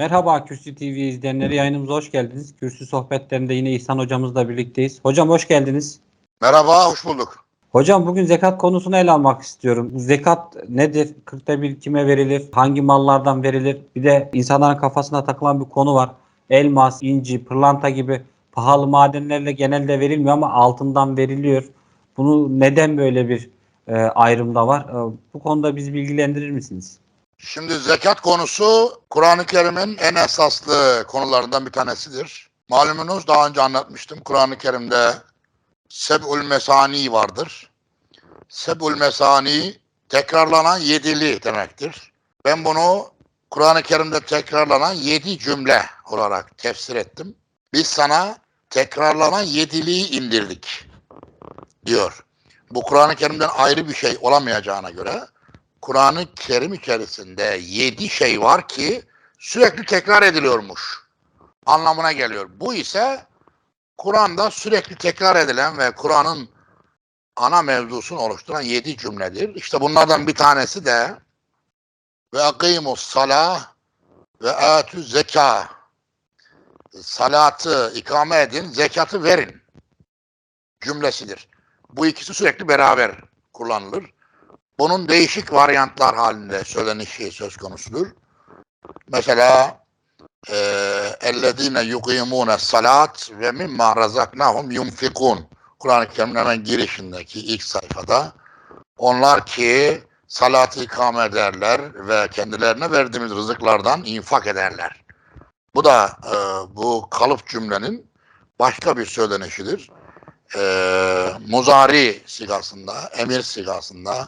Merhaba Kürsü TV izleyenleri yayınımıza hoş geldiniz. Kürsü sohbetlerinde yine İhsan hocamızla birlikteyiz. Hocam hoş geldiniz. Merhaba, hoş bulduk. Hocam bugün zekat konusunu ele almak istiyorum. Zekat nedir? Kırkta bir kime verilir? Hangi mallardan verilir? Bir de insanların kafasına takılan bir konu var. Elmas, inci, pırlanta gibi pahalı madenlerle genelde verilmiyor ama altından veriliyor. Bunu neden böyle bir e, ayrımda var? E, bu konuda bizi bilgilendirir misiniz? Şimdi zekat konusu Kur'an-ı Kerim'in en esaslı konularından bir tanesidir. Malumunuz daha önce anlatmıştım. Kur'an-ı Kerim'de Seb'ül Mesani vardır. Seb'ül Mesani tekrarlanan yedili demektir. Ben bunu Kur'an-ı Kerim'de tekrarlanan yedi cümle olarak tefsir ettim. Biz sana tekrarlanan yediliği indirdik diyor. Bu Kur'an-ı Kerim'den ayrı bir şey olamayacağına göre Kur'an-ı Kerim içerisinde yedi şey var ki sürekli tekrar ediliyormuş anlamına geliyor. Bu ise Kur'an'da sürekli tekrar edilen ve Kur'an'ın ana mevzusunu oluşturan yedi cümledir. İşte bunlardan bir tanesi de ve akimus salah ve atü zeka salatı ikame edin, zekatı verin cümlesidir. Bu ikisi sürekli beraber kullanılır Bunun değişik varyantlar halinde söylenişi söz konusudur. Mesela اَلَّذ۪ينَ يُقِيمُونَ salat ve mimma razaknahum yunfikun. Kur'an-ı Kerim'in hemen girişindeki ilk sayfada onlar ki salatı ikame ederler ve kendilerine verdiğimiz rızıklardan infak ederler. Bu da e, bu kalıp cümlenin başka bir söylenişidir. E, muzari sigasında, emir sigasında,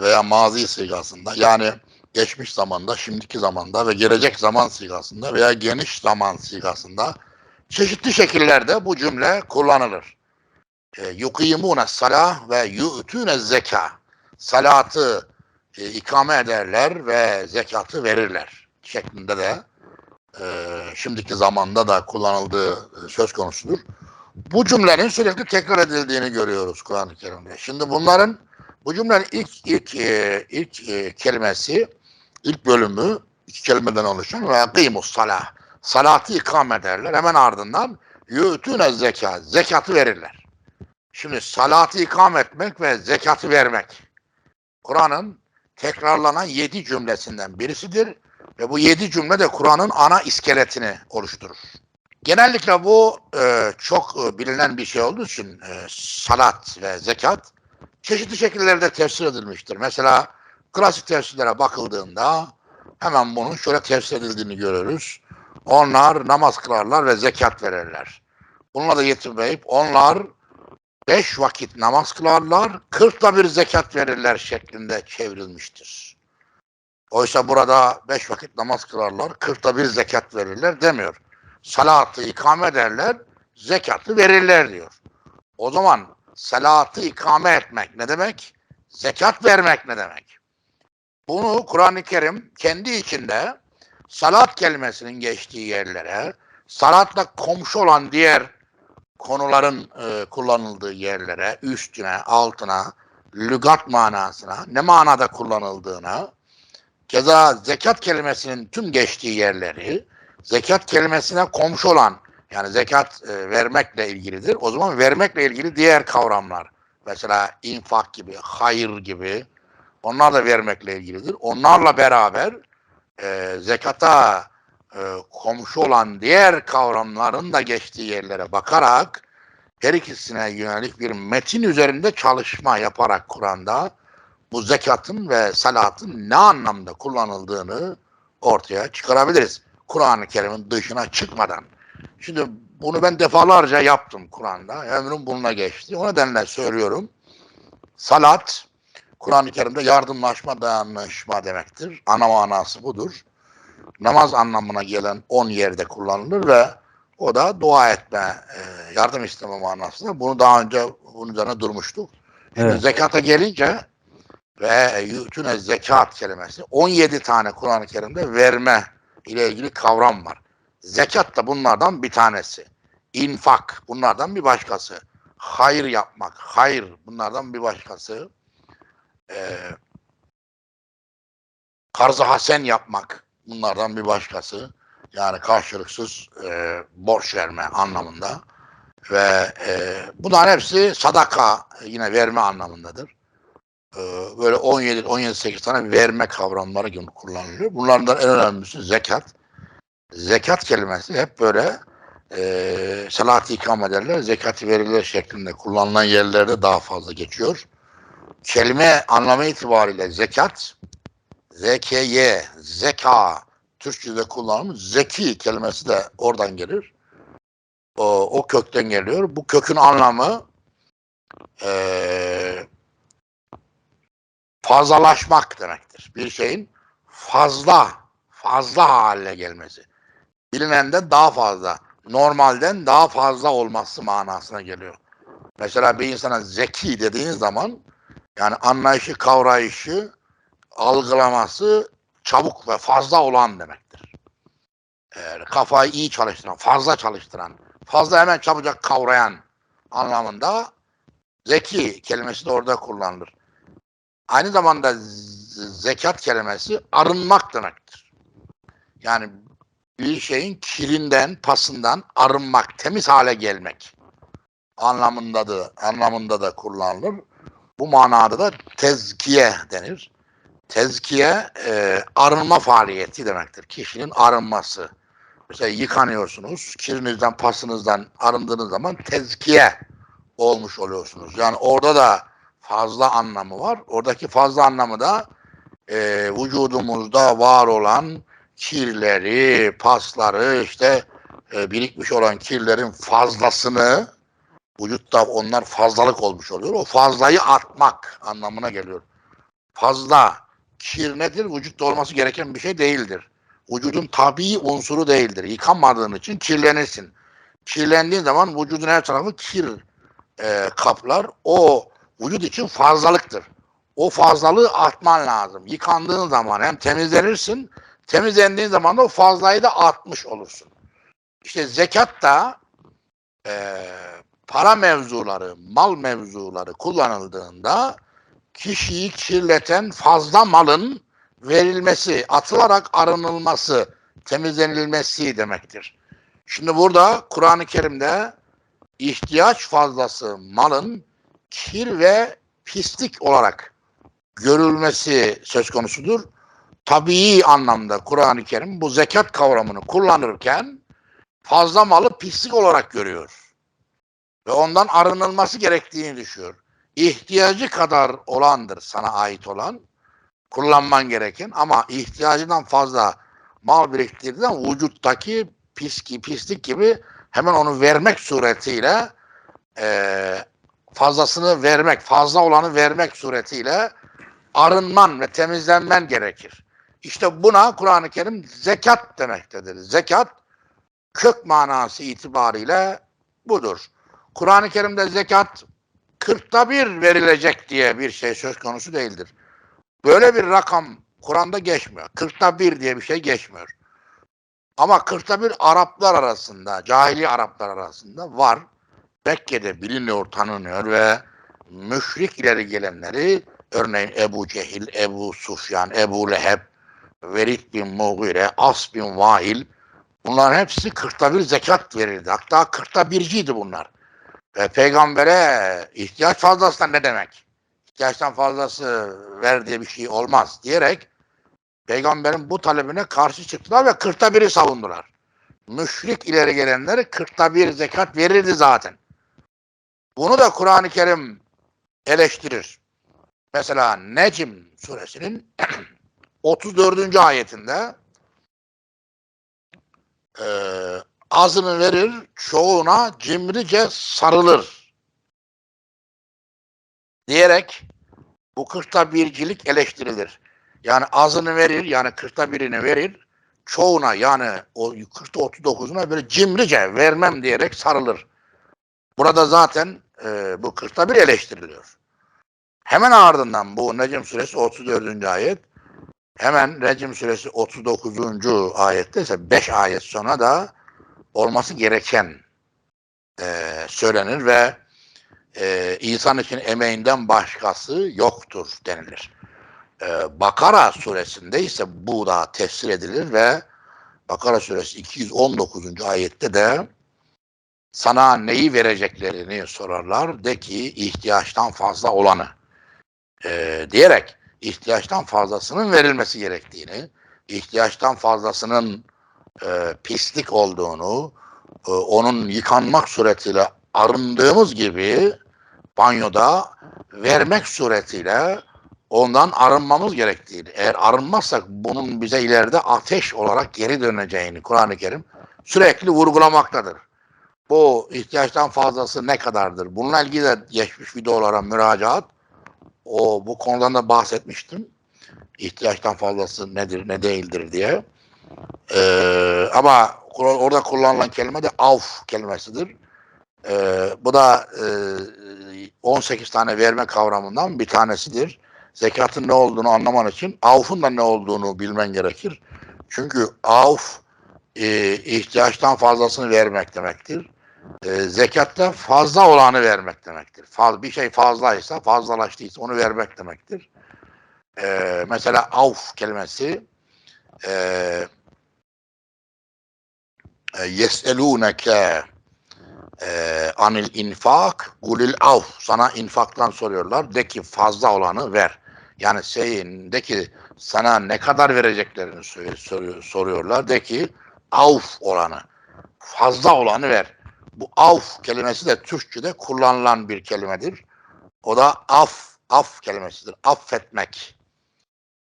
veya mazi sigasında yani geçmiş zamanda, şimdiki zamanda ve gelecek zaman sigasında veya geniş zaman sigasında çeşitli şekillerde bu cümle kullanılır. E, Yukimune salah ve yu'tune zeka. Salatı e, ikame ederler ve zekatı verirler şeklinde de e, şimdiki zamanda da kullanıldığı söz konusudur. Bu cümlenin sürekli tekrar edildiğini görüyoruz Kur'an-ı Kerim'de. Şimdi bunların bu cümlenin ilk ilk e, ilk e, kelimesi, ilk bölümü iki kelimeden oluşan ve kıymus salah. Salatı ikame ederler. Hemen ardından yü'tüne zeka. Zekatı verirler. Şimdi salatı ikame etmek ve zekatı vermek. Kur'an'ın tekrarlanan yedi cümlesinden birisidir. Ve bu yedi cümle de Kur'an'ın ana iskeletini oluşturur. Genellikle bu e, çok e, bilinen bir şey olduğu için e, salat ve zekat çeşitli şekillerde tefsir edilmiştir. Mesela klasik tefsirlere bakıldığında hemen bunun şöyle tefsir edildiğini görürüz. Onlar namaz kılarlar ve zekat verirler. Bununla da yetinmeyip onlar beş vakit namaz kılarlar, kırkta bir zekat verirler şeklinde çevrilmiştir. Oysa burada beş vakit namaz kılarlar, kırkta bir zekat verirler demiyor. Salatı ikame ederler, zekatı verirler diyor. O zaman salatı ikame etmek ne demek? Zekat vermek ne demek? Bunu Kur'an-ı Kerim kendi içinde salat kelimesinin geçtiği yerlere, salatla komşu olan diğer konuların e, kullanıldığı yerlere, üstüne, altına, lügat manasına, ne manada kullanıldığına, keza zekat kelimesinin tüm geçtiği yerleri, zekat kelimesine komşu olan yani zekat e, vermekle ilgilidir. O zaman vermekle ilgili diğer kavramlar. Mesela infak gibi, hayır gibi. Onlar da vermekle ilgilidir. Onlarla beraber e, zekata e, komşu olan diğer kavramların da geçtiği yerlere bakarak her ikisine yönelik bir metin üzerinde çalışma yaparak Kur'an'da bu zekatın ve salatın ne anlamda kullanıldığını ortaya çıkarabiliriz. Kur'an-ı Kerim'in dışına çıkmadan. Şimdi bunu ben defalarca yaptım Kur'an'da. Ömrüm bununla geçti. O nedenle söylüyorum. Salat, Kur'an-ı Kerim'de yardımlaşma, dayanışma demektir. Ana manası budur. Namaz anlamına gelen on yerde kullanılır ve o da dua etme, e, yardım isteme manasında. Bunu daha önce bunun üzerine durmuştuk. Şimdi Evet. zekata gelince ve yütüne zekat kelimesi 17 tane Kur'an-ı Kerim'de verme ile ilgili kavram var. Zekat da bunlardan bir tanesi. İnfak bunlardan bir başkası. Hayır yapmak, hayır bunlardan bir başkası. Ee, karz-ı hasen yapmak bunlardan bir başkası. Yani karşılıksız e, borç verme anlamında ve e, bunların hepsi sadaka yine verme anlamındadır. E, böyle 17-18 tane verme kavramları gibi kullanılıyor. Bunlardan en önemlisi zekat. Zekat kelimesi hep böyle e, salat ikam ederler, zekatı verilir şeklinde kullanılan yerlerde daha fazla geçiyor. Kelime anlamı itibariyle zekat, ZKY, zeka, Türkçe'de kullanılmış zeki kelimesi de oradan gelir. O, o kökten geliyor. Bu kökün anlamı eee fazlalaşmak demektir. Bir şeyin fazla, fazla haline gelmesi. Bilinenden daha fazla, normalden daha fazla olması manasına geliyor. Mesela bir insana zeki dediğiniz zaman yani anlayışı, kavrayışı, algılaması çabuk ve fazla olan demektir. Yani kafayı iyi çalıştıran, fazla çalıştıran, fazla hemen çabucak kavrayan anlamında zeki kelimesi de orada kullanılır. Aynı zamanda zekat kelimesi arınmak demektir. Yani bir şeyin kirinden, pasından arınmak, temiz hale gelmek anlamında da, anlamında da kullanılır. Bu manada da tezkiye denir. Tezkiye e, arınma faaliyeti demektir. Kişinin arınması. Mesela yıkanıyorsunuz, kirinizden, pasınızdan arındığınız zaman tezkiye olmuş oluyorsunuz. Yani orada da fazla anlamı var. Oradaki fazla anlamı da e, vücudumuzda var olan kirleri, pasları, işte e, birikmiş olan kirlerin fazlasını vücutta onlar fazlalık olmuş oluyor. O fazlayı atmak anlamına geliyor. Fazla kir nedir? Vücutta olması gereken bir şey değildir. Vücudun tabii unsuru değildir. Yıkanmadığın için kirlenirsin. Kirlendiğin zaman vücudun her tarafı kir e, kaplar. O vücut için fazlalıktır. O fazlalığı atman lazım. Yıkandığın zaman hem temizlenirsin, temizlendiğin zaman da o fazlayı da atmış olursun. İşte zekat da e, para mevzuları, mal mevzuları kullanıldığında kişiyi kirleten fazla malın verilmesi, atılarak arınılması, temizlenilmesi demektir. Şimdi burada Kur'an-ı Kerim'de ihtiyaç fazlası malın kir ve pislik olarak görülmesi söz konusudur. Tabii anlamda Kur'an-ı Kerim bu zekat kavramını kullanırken fazla malı pislik olarak görüyor. Ve ondan arınılması gerektiğini düşünüyor. İhtiyacı kadar olandır sana ait olan, kullanman gereken ama ihtiyacından fazla mal biriktirdiğinden vücuttaki piski, pislik gibi hemen onu vermek suretiyle eee fazlasını vermek, fazla olanı vermek suretiyle arınman ve temizlenmen gerekir. İşte buna Kur'an-ı Kerim zekat demektedir. Zekat kök manası itibariyle budur. Kur'an-ı Kerim'de zekat kırkta bir verilecek diye bir şey söz konusu değildir. Böyle bir rakam Kur'an'da geçmiyor. Kırkta bir diye bir şey geçmiyor. Ama kırkta bir Araplar arasında, cahili Araplar arasında var. Mekke'de biliniyor, tanınıyor ve müşrik ileri gelenleri örneğin Ebu Cehil, Ebu Sufyan, Ebu Leheb, Velid bin Mughire, As bin Vahil bunların hepsi kırkta bir zekat verirdi. Hatta kırkta birciydi bunlar. Ve peygambere ihtiyaç fazlası ne demek? İhtiyaçtan fazlası ver diye bir şey olmaz diyerek peygamberin bu talebine karşı çıktılar ve kırkta biri savundular. Müşrik ileri gelenleri kırkta bir zekat verirdi zaten. Bunu da Kur'an-ı Kerim eleştirir. Mesela Necm suresinin 34. ayetinde eee azını verir, çoğuna cimrice sarılır. Diyerek bu kırkta bircilik eleştirilir. Yani azını verir, yani kırkta birini verir, çoğuna yani o kırkta otuz dokuzuna böyle cimrice vermem diyerek sarılır. Burada zaten e, bu kırkta bir eleştiriliyor. Hemen ardından bu Necm suresi 34. ayet, hemen Necm suresi 39. ayette ise 5 ayet sonra da olması gereken e, söylenir ve e, insan için emeğinden başkası yoktur denilir. Ee, Bakara suresinde ise bu da tefsir edilir ve Bakara suresi 219. ayette de sana neyi vereceklerini sorarlar. De ki ihtiyaçtan fazla olanı. Ee, diyerek ihtiyaçtan fazlasının verilmesi gerektiğini, ihtiyaçtan fazlasının e, pislik olduğunu, e, onun yıkanmak suretiyle arındığımız gibi banyoda vermek suretiyle ondan arınmamız gerektiğini, eğer arınmazsak bunun bize ileride ateş olarak geri döneceğini Kur'an-ı Kerim sürekli vurgulamaktadır. Bu ihtiyaçtan fazlası ne kadardır? Bununla ilgili de geçmiş videolara müracaat. O bu konudan da bahsetmiştim. İhtiyaçtan fazlası nedir, ne değildir diye. Ee, ama orada kullanılan kelime de avf kelimesidir. Ee, bu da e, 18 tane verme kavramından bir tanesidir. Zekatın ne olduğunu anlaman için avfun da ne olduğunu bilmen gerekir. Çünkü avf e, ihtiyaçtan fazlasını vermek demektir. E, fazla olanı vermek demektir. Faz, bir şey fazlaysa, fazlalaştıysa onu vermek demektir. E, mesela avf kelimesi e, e, yeselûneke e, anil infak gulil av sana infaktan soruyorlar. De ki fazla olanı ver. Yani şeyin de ki sana ne kadar vereceklerini sor- soruyor, soruyorlar. De ki avf olanı fazla olanı ver bu avf kelimesi de Türkçe'de kullanılan bir kelimedir o da af af kelimesidir affetmek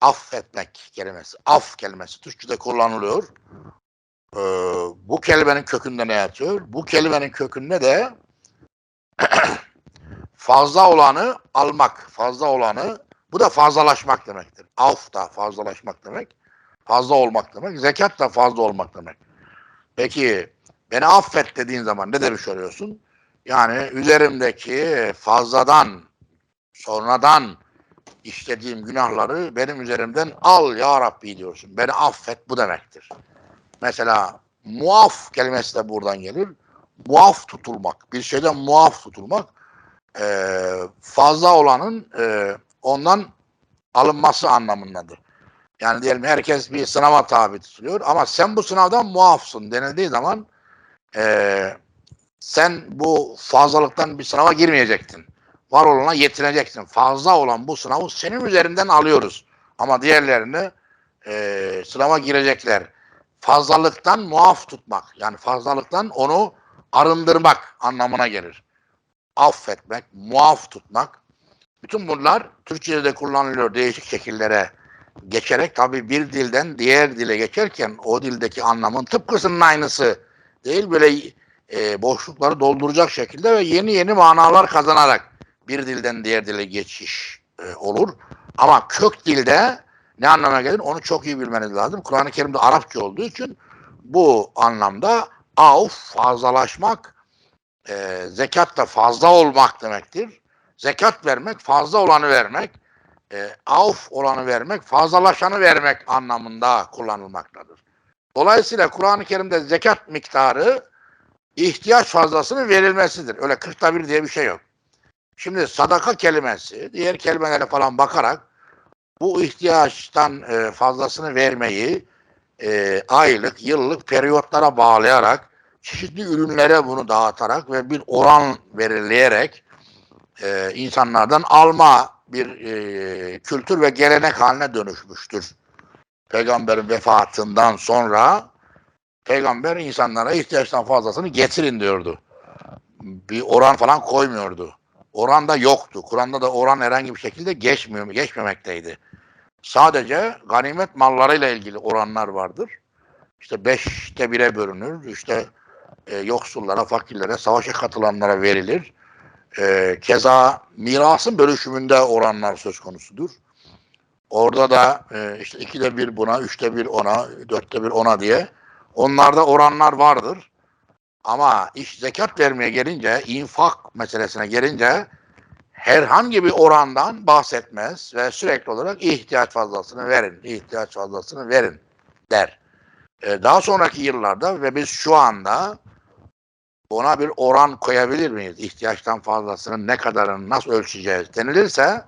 affetmek kelimesi af kelimesi Türkçe'de kullanılıyor ee, bu kelimenin kökünde ne yatıyor? Bu kelimenin kökünde de fazla olanı almak, fazla olanı bu da fazlalaşmak demektir. Af da fazlalaşmak demek. Fazla olmak demek. Zekat da fazla olmak demek. Peki beni affet dediğin zaman ne demiş oluyorsun? Yani üzerimdeki fazladan, sonradan işlediğim günahları benim üzerimden al ya Rabbi diyorsun. Beni affet bu demektir. Mesela muaf kelimesi de buradan gelir. Muaf tutulmak. Bir şeyden muaf tutulmak eee, fazla olanın eee, ondan alınması anlamındadır. Yani diyelim herkes bir sınava tabi tutuluyor ama sen bu sınavdan muafsın denildiği zaman eee, sen bu fazlalıktan bir sınava girmeyecektin. Var olana yetineceksin. Fazla olan bu sınavı senin üzerinden alıyoruz. Ama diğerlerini eee, sınava girecekler fazlalıktan muaf tutmak. Yani fazlalıktan onu arındırmak anlamına gelir. Affetmek, muaf tutmak. Bütün bunlar Türkçe'de de kullanılıyor değişik şekillere geçerek tabii bir dilden diğer dile geçerken o dildeki anlamın tıpkısının aynısı değil böyle e, boşlukları dolduracak şekilde ve yeni yeni manalar kazanarak bir dilden diğer dile geçiş e, olur. Ama kök dilde ne anlama gelir onu çok iyi bilmeniz lazım. Kur'an-ı Kerim'de Arapça olduğu için bu anlamda av fazlalaşmak, e, zekat da fazla olmak demektir. Zekat vermek, fazla olanı vermek, e, avf olanı vermek, fazlalaşanı vermek anlamında kullanılmaktadır. Dolayısıyla Kur'an-ı Kerim'de zekat miktarı ihtiyaç fazlasının verilmesidir. Öyle kırkta bir diye bir şey yok. Şimdi sadaka kelimesi, diğer kelimelere falan bakarak bu ihtiyaçtan e, fazlasını vermeyi e, aylık, yıllık periyotlara bağlayarak çeşitli ürünlere bunu dağıtarak ve bir oran belirleyerek e, insanlardan alma bir e, kültür ve gelenek haline dönüşmüştür. Peygamberin vefatından sonra peygamber insanlara ihtiyaçtan fazlasını getirin diyordu. Bir oran falan koymuyordu. Oran da yoktu. Kur'an'da da oran herhangi bir şekilde geçmiyor, geçmemekteydi. Sadece ganimet mallarıyla ilgili oranlar vardır. İşte beşte bire bölünür. İşte e, yoksullara, fakirlere, savaşa katılanlara verilir. E, keza mirasın bölüşümünde oranlar söz konusudur. Orada da e, işte ikide bir buna, üçte bir ona, dörtte bir ona diye onlarda oranlar vardır. Ama iş zekat vermeye gelince, infak meselesine gelince herhangi bir orandan bahsetmez ve sürekli olarak ihtiyaç fazlasını verin, ihtiyaç fazlasını verin der. Ee, daha sonraki yıllarda ve biz şu anda ona bir oran koyabilir miyiz? İhtiyaçtan fazlasının ne kadarını nasıl ölçeceğiz denilirse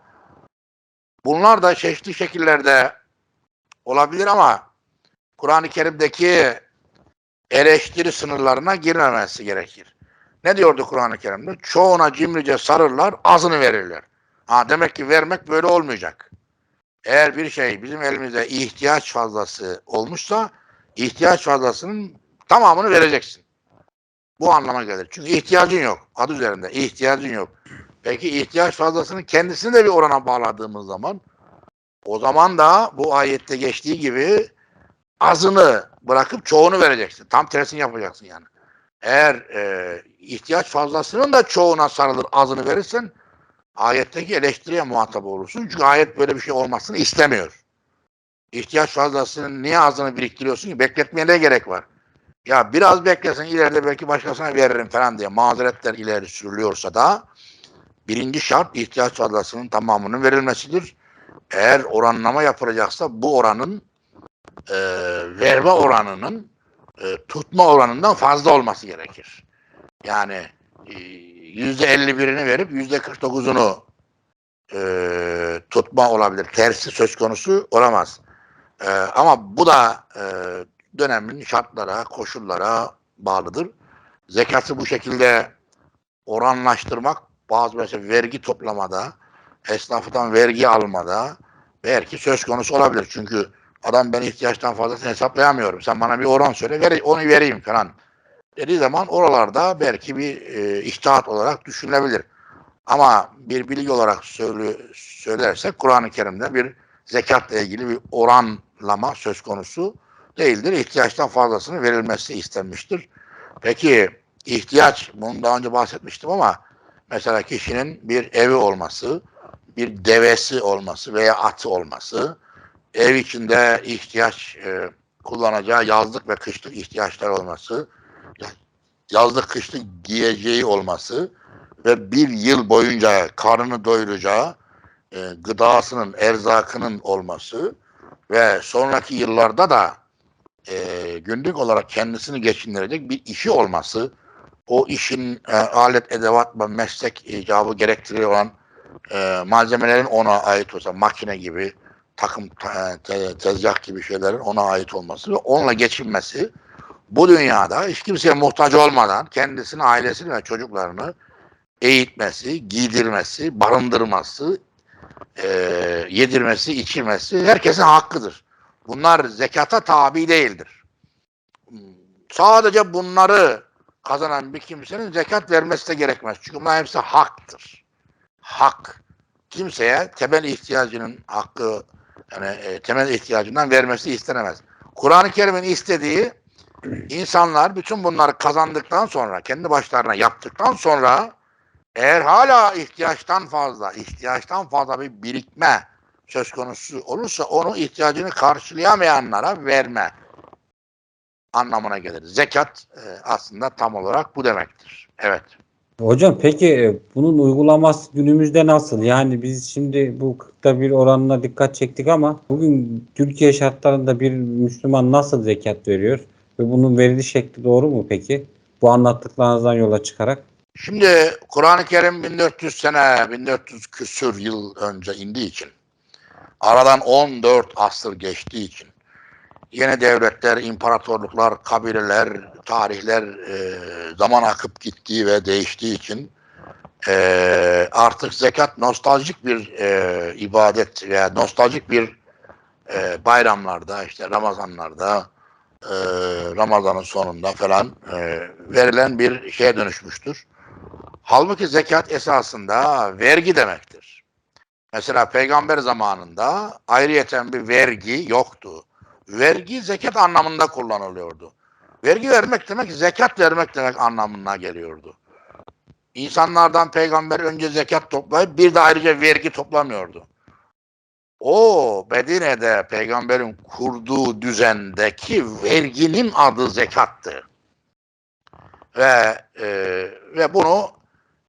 Bunlar da çeşitli şekillerde olabilir ama Kur'an-ı Kerim'deki eleştiri sınırlarına girmemesi gerekir. Ne diyordu Kur'an-ı Kerim'de? Çoğuna cimrice sarırlar, azını verirler. Ha, demek ki vermek böyle olmayacak. Eğer bir şey bizim elimizde ihtiyaç fazlası olmuşsa ihtiyaç fazlasının tamamını vereceksin. Bu anlama gelir. Çünkü ihtiyacın yok. Adı üzerinde ihtiyacın yok. Peki ihtiyaç fazlasının kendisini de bir orana bağladığımız zaman o zaman da bu ayette geçtiği gibi azını bırakıp çoğunu vereceksin. Tam tersini yapacaksın yani. Eğer e, ihtiyaç fazlasının da çoğuna sarılır azını verirsen ayetteki eleştiriye muhatap olursun. Çünkü ayet böyle bir şey olmasını istemiyor. İhtiyaç fazlasının niye azını biriktiriyorsun ki? Bekletmeye ne gerek var? Ya biraz beklesin ileride belki başkasına veririm falan diye mazeretler ileri sürülüyorsa da birinci şart ihtiyaç fazlasının tamamının verilmesidir. Eğer oranlama yapılacaksa bu oranın e, verme oranının e, tutma oranından fazla olması gerekir. Yani e, yüzde elli birini verip yüzde kırk dokuzunu e, tutma olabilir. Tersi söz konusu olamaz. E, ama bu da e, dönemin şartlara, koşullara bağlıdır. Zekatı bu şekilde oranlaştırmak bazı mesela vergi toplamada, esnaftan vergi almada belki söz konusu olabilir. Çünkü adam ben ihtiyaçtan fazlasını hesaplayamıyorum. Sen bana bir oran söyle, ver, onu vereyim falan. Dediği zaman oralarda belki bir e, iştahat olarak düşünülebilir. Ama bir bilgi olarak söyle, söylersek Kur'an-ı Kerim'de bir zekatla ilgili bir oranlama söz konusu değildir. İhtiyaçtan fazlasını verilmesi istenmiştir. Peki ihtiyaç, bunu daha önce bahsetmiştim ama mesela kişinin bir evi olması, bir devesi olması veya atı olması, ev içinde ihtiyaç e, kullanacağı yazlık ve kışlık ihtiyaçlar olması, yazlık kışlık giyeceği olması ve bir yıl boyunca karnını doyuracağı e, gıdasının, erzakının olması ve sonraki yıllarda da e, günlük olarak kendisini geçindirecek bir işi olması, o işin e, alet, edevat ve meslek icabı gerektiriyor olan e, malzemelerin ona ait olsa makine gibi, takım te, te, tezgah gibi şeylerin ona ait olması ve onunla geçinmesi bu dünyada hiç kimseye muhtaç olmadan kendisini, ailesini ve çocuklarını eğitmesi, giydirmesi, barındırması, e, yedirmesi, içirmesi herkesin hakkıdır. Bunlar zekata tabi değildir. Sadece bunları kazanan bir kimsenin zekat vermesi de gerekmez. Çünkü bunlar hepsi haktır. Hak. Kimseye temel ihtiyacının hakkı yani e, temel ihtiyacından vermesi istenemez. Kur'an-ı Kerim'in istediği insanlar bütün bunları kazandıktan sonra, kendi başlarına yaptıktan sonra eğer hala ihtiyaçtan fazla, ihtiyaçtan fazla bir birikme söz konusu olursa onu ihtiyacını karşılayamayanlara verme anlamına gelir. Zekat e, aslında tam olarak bu demektir. Evet. Hocam peki e, bunun uygulaması günümüzde nasıl? Yani biz şimdi bu 40'ta bir oranına dikkat çektik ama bugün Türkiye şartlarında bir Müslüman nasıl zekat veriyor? Ve bunun veriliş şekli doğru mu peki? Bu anlattıklarınızdan yola çıkarak. Şimdi Kur'an-ı Kerim 1400 sene, 1400 küsür yıl önce indiği için, aradan 14 asır geçtiği için, yeni devletler, imparatorluklar, kabileler, tarihler e, zaman akıp gittiği ve değiştiği için e, artık zekat nostaljik bir e, ibadet veya nostaljik bir e, bayramlarda, işte Ramazanlarda, e, Ramazan'ın sonunda falan e, verilen bir şeye dönüşmüştür. Halbuki zekat esasında vergi demektir. Mesela peygamber zamanında ayrıyeten bir vergi yoktu. Vergi zekat anlamında kullanılıyordu. Vergi vermek demek zekat vermek demek anlamına geliyordu. İnsanlardan peygamber önce zekat toplayıp bir de ayrıca vergi toplamıyordu. O Medine'de peygamberin kurduğu düzendeki verginin adı zekattı. Ve e, ve bunu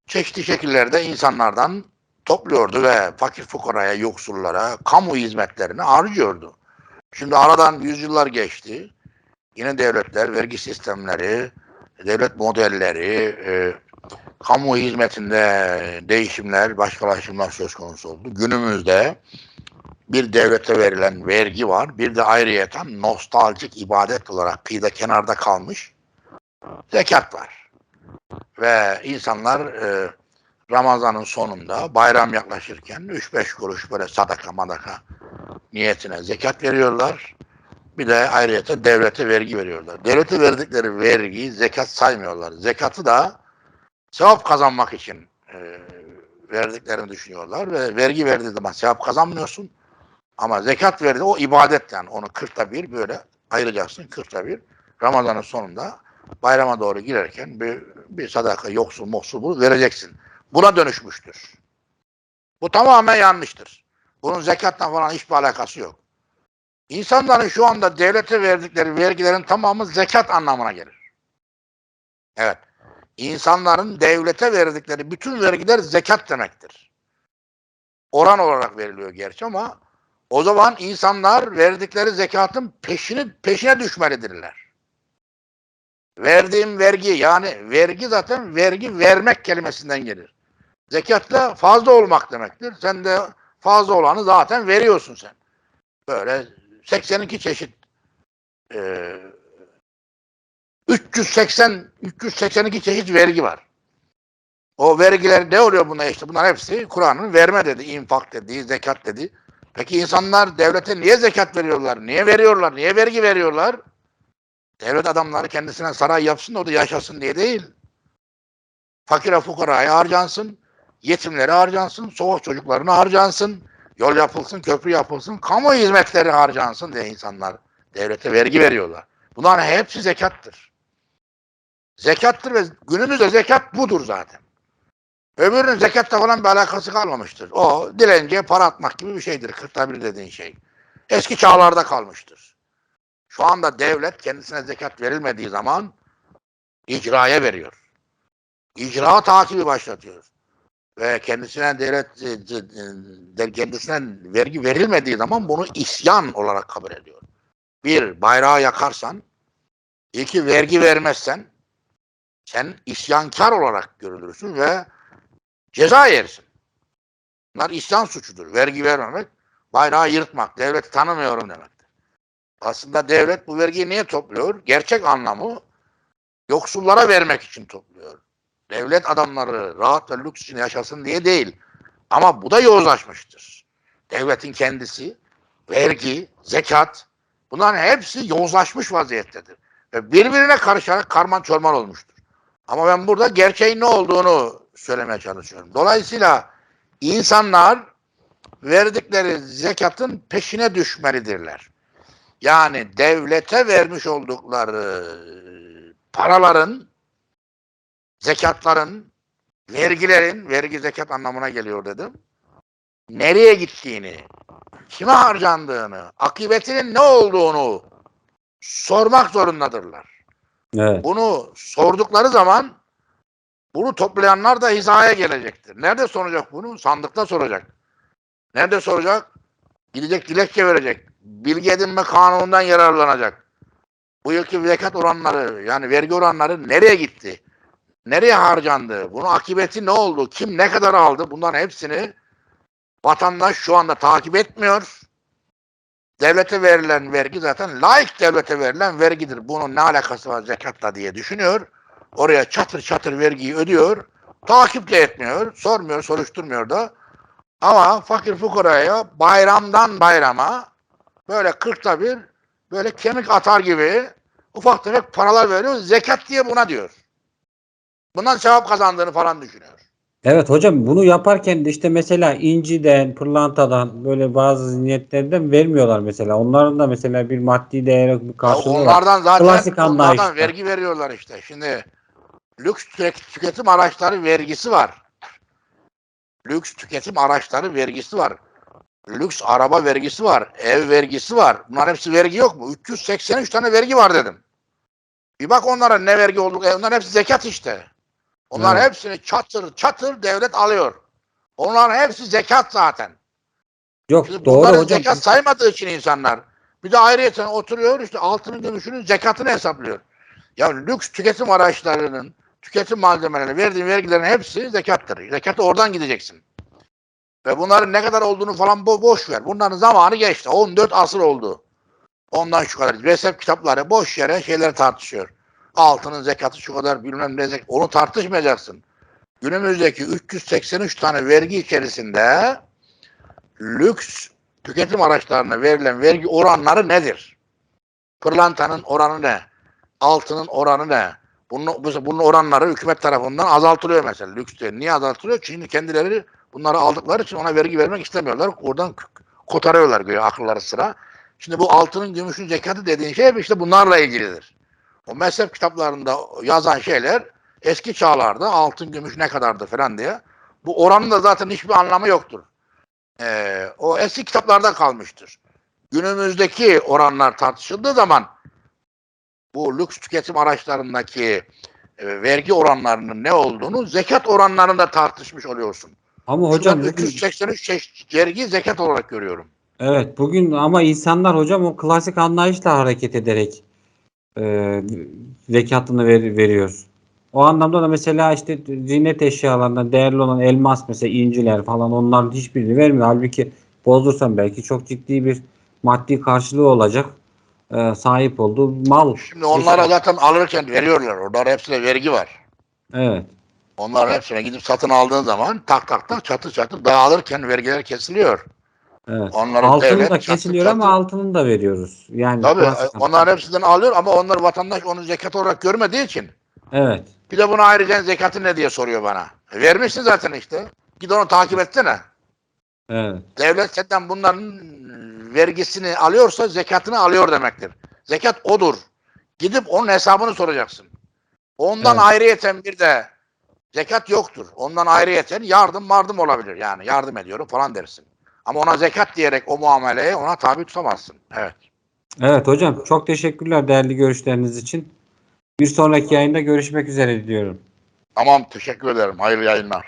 çeşitli şekillerde insanlardan topluyordu ve fakir fukaraya, yoksullara, kamu hizmetlerine harcıyordu. Şimdi aradan yüzyıllar geçti. Yine devletler, vergi sistemleri, devlet modelleri, e, kamu hizmetinde değişimler, başkalaşımlar söz konusu oldu. Günümüzde bir devlete verilen vergi var. Bir de ayrıyeten nostaljik ibadet olarak kıyıda kenarda kalmış zekat var. Ve insanlar e, Ramazan'ın sonunda bayram yaklaşırken 3-5 kuruş böyle sadaka madaka niyetine zekat veriyorlar. Bir de ayrıca devlete vergi veriyorlar. Devlete verdikleri vergiyi zekat saymıyorlar. Zekatı da sevap kazanmak için e, verdiklerini düşünüyorlar ve vergi verdiği zaman sevap kazanmıyorsun. Ama zekat verdi o ibadet yani onu kırkta bir böyle ayıracaksın kırkta bir. Ramazan'ın sonunda bayrama doğru girerken bir, bir sadaka yoksul moksul bulup vereceksin. Buna dönüşmüştür. Bu tamamen yanlıştır. Bunun zekatla falan hiçbir alakası yok. İnsanların şu anda devlete verdikleri vergilerin tamamı zekat anlamına gelir. Evet. İnsanların devlete verdikleri bütün vergiler zekat demektir. Oran olarak veriliyor gerçi ama o zaman insanlar verdikleri zekatın peşini peşine düşmelidirler. Verdiğim vergi yani vergi zaten vergi vermek kelimesinden gelir. Zekatla fazla olmak demektir. Sen de fazla olanı zaten veriyorsun sen. Böyle 82 çeşit e, 380 382 çeşit vergi var. O vergiler ne oluyor buna işte? Bunlar hepsi Kur'an'ın verme dedi, infak dedi, zekat dedi. Peki insanlar devlete niye zekat veriyorlar? Niye veriyorlar? Niye vergi veriyorlar? Devlet adamları kendisine saray yapsın da o da yaşasın diye değil. Fakire fukaraya harcansın, yetimlere harcansın, soğuk çocuklarına harcansın, yol yapılsın, köprü yapılsın, kamu hizmetleri harcansın diye insanlar devlete vergi veriyorlar. Bunların hepsi zekattır. Zekattır ve günümüzde zekat budur zaten. Öbürünün zekatla falan bir alakası kalmamıştır. O dilenciye para atmak gibi bir şeydir. Kırkta bir dediğin şey. Eski çağlarda kalmıştır. Şu anda devlet kendisine zekat verilmediği zaman icraya veriyor. İcra takibi başlatıyor. Ve kendisine devlet de- kendisine vergi verilmediği zaman bunu isyan olarak kabul ediyor. Bir, bayrağı yakarsan, iki, vergi vermezsen sen isyankar olarak görülürsün ve ceza yersin. Bunlar isyan suçudur. Vergi vermemek, bayrağı yırtmak, devleti tanımıyorum demektir. Aslında devlet bu vergiyi niye topluyor? Gerçek anlamı yoksullara vermek için topluyor. Devlet adamları rahat ve lüks için yaşasın diye değil. Ama bu da yozlaşmıştır. Devletin kendisi, vergi, zekat, bunların hepsi yozlaşmış vaziyettedir. Ve birbirine karışarak karman çorman olmuştur. Ama ben burada gerçeğin ne olduğunu söylemeye çalışıyorum. Dolayısıyla insanlar verdikleri zekatın peşine düşmelidirler. Yani devlete vermiş oldukları paraların, zekatların, vergilerin, vergi zekat anlamına geliyor dedim. Nereye gittiğini, kime harcandığını, akıbetinin ne olduğunu sormak zorundadırlar. Evet. Bunu sordukları zaman bunu toplayanlar da hizaya gelecektir. Nerede soracak bunu? Sandıkta soracak. Nerede soracak? Gidecek dilekçe verecek. Bilgi edinme kanunundan yararlanacak. Bu yılki zekat oranları yani vergi oranları nereye gitti? Nereye harcandı? Bunun akıbeti ne oldu? Kim ne kadar aldı? Bunların hepsini vatandaş şu anda takip etmiyor. Devlete verilen vergi zaten layık devlete verilen vergidir. Bunun ne alakası var zekatla diye düşünüyor. Oraya çatır çatır vergiyi ödüyor. Takip de etmiyor. Sormuyor, soruşturmuyor da. Ama fakir fukaraya bayramdan bayrama böyle kırkta bir böyle kemik atar gibi ufak tefek paralar veriyor. Zekat diye buna diyor. Bundan sevap kazandığını falan düşünüyor. Evet hocam bunu yaparken de işte mesela inciden, pırlantadan böyle bazı niyetlerden vermiyorlar mesela. Onların da mesela bir maddi değeri bir Ya karşılığı var. onlardan zaten Klasik onlardan anlayışta. vergi veriyorlar işte. Şimdi lüks tüket- tüketim araçları vergisi var. Lüks tüketim araçları vergisi var. Lüks araba vergisi var. Ev vergisi var. Bunlar hepsi vergi yok mu? 383 tane vergi var dedim. Bir bak onlara ne vergi olduk. E, Onların hepsi zekat işte. Onların Evet. hepsini çatır çatır devlet alıyor. Onların hepsi zekat zaten. Yok Şimdi doğru hocam. zekat saymadığı için insanlar bir de ayrıyeten oturuyor işte altının gümüşünün zekatını hesaplıyor. Ya lüks tüketim araçlarının tüketim malzemelerine verdiğin vergilerin hepsi zekattır. Zekatı oradan gideceksin. Ve bunların ne kadar olduğunu falan bo- boş ver. Bunların zamanı geçti. 14 asır oldu. Ondan şu kadar. Mezhep kitapları boş yere şeyler tartışıyor. Altının zekatı şu kadar bilmem ne zekat. Onu tartışmayacaksın. Günümüzdeki 383 tane vergi içerisinde lüks tüketim araçlarına verilen vergi oranları nedir? Pırlantanın oranı ne? Altının oranı ne? Bunun, bu- bunun oranları hükümet tarafından azaltılıyor mesela. Lüks değil. Niye azaltılıyor? Çünkü kendileri bunları aldıkları için ona vergi vermek istemiyorlar. Oradan kotarıyorlar göğe akılları sıra. Şimdi bu altının gümüşün zekatı dediğin şey işte bunlarla ilgilidir. O mezhep kitaplarında yazan şeyler eski çağlarda altın gümüş ne kadardı falan diye. Bu oranın da zaten hiçbir anlamı yoktur. Ee, o eski kitaplarda kalmıştır. Günümüzdeki oranlar tartışıldığı zaman bu lüks tüketim araçlarındaki e, vergi oranlarının ne olduğunu zekat oranlarında tartışmış oluyorsun. Ama Hocam bugün, 383 çeşit vergi zekat olarak görüyorum. evet bugün ama insanlar hocam o klasik anlayışla hareket ederek e, zekatını ver- veriyor. O anlamda da mesela işte ziynet eşyalarından değerli olan elmas mesela inciler falan onların hiçbirini vermiyor. Halbuki bozdursan belki çok ciddi bir maddi karşılığı olacak. e, sahip olduğu mal. Şimdi onlara zaten alırken veriyorlar. Orada hepsine vergi var. Evet. Onların hepsine gidip satın aldığın zaman tak tak tak çatı çatı dağılırken vergiler kesiliyor. Evet. Onların Altını devlet da çatı kesiliyor çatı- ama altını da veriyoruz. Yani Tabii klasik- onların hepsinden alıyor ama onlar vatandaş onu zekat olarak görmediği için Evet. bir de buna ayrıca zekatı ne diye soruyor bana. E, vermişsin zaten işte. Git onu takip etsene. Evet. Devlet senden bunların vergisini alıyorsa zekatını alıyor demektir. Zekat odur. Gidip onun hesabını soracaksın. Ondan Evet. ayrıyeten bir de zekat yoktur. Ondan ayrıyeten yardım mardım olabilir. Yani yardım ediyorum falan dersin. Ama ona zekat diyerek o muameleye ona tabi tutamazsın. Evet. Evet hocam çok teşekkürler değerli görüşleriniz için. Bir sonraki yayında görüşmek üzere diyorum. Tamam teşekkür ederim. Hayırlı yayınlar.